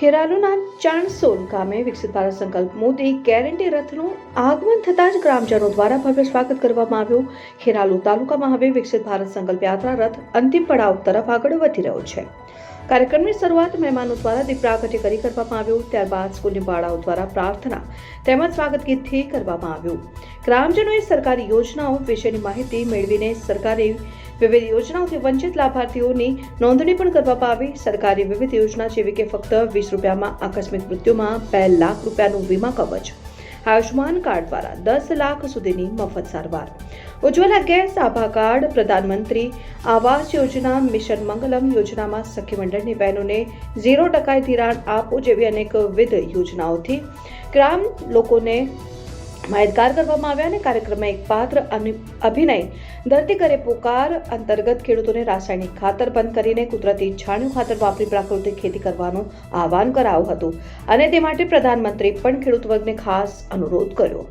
ખેરાલુના ચાણસોલ ગામે વિકસિત ભારત સંકલ્પ મોદી ગેરંટી રથનું આગમન થતાં જ ગ્રામજનો દ્વારા ભવ્ય સ્વાગત કરવામાં આવ્યું. ખેરાલુ તાલુકામાં હવે વિકસિત ભારત સંકલ્પ યાત્રા રથ અંતિમ પડાવ તરફ આગળ વધી રહ્યો છે. કાર્યક્રમની શરૂઆત મહેમાનો દ્વારા દીપરાગટ્ય કરી કરવામાં આવ્યું. ત્યારબાદ સ્કૂલની બાળાઓ દ્વારા પ્રાર્થના તેમજ સ્વાગત ગીતથી કરવામાં આવ્યું. ગ્રામજનોએ સરકારી યોજનાઓ વિશેની માહિતી મેળવીને સરકારી વિવિધ યોજનાઓથી વંચિત લાભાર્થીઓની નોંધણી પણ કરવામાં આવી. સરકારી વિવિધ યોજના જેવી કે ફક્ત વીસ રૂપિયામાં આકસ્મિક મૃત્યુમાં બે લાખ રૂપિયાનું વીમા કવચ આયુષ્માન કાર્ડ દ્વારા દસ લાખ સુધીની મફત સારવાર. ઉજ્જવલા ગેસ આભા કાર્ડ પ્રધાનમંત્રી આવાસ યોજના, મિશન મંગલમ યોજનામાં સખી મંડળની બહેનોને ઝીરો ટકાએ ધિરાણ આપો જેવી અનેકવિધ યોજનાઓથી ગ્રામ લોકોને માહિતગાર કરવામાં આવ્યા અને કાર્યક્રમમાં એક પાત્ર અભિનય ધરતી કરે પુકાર અંતર્ગત ખેડૂતોને રાસાયણિક ખાતર બંધ કરીને કુદરતી છાણિયું ખાતર વાપરી પ્રાકૃતિક ખેતી કરવાનું આહવાન કરાયું હતું અને તે માટે પ્રધાનમંત્રી પણ ખેડૂત વર્ગને ખાસ અનુરોધ કર્યો.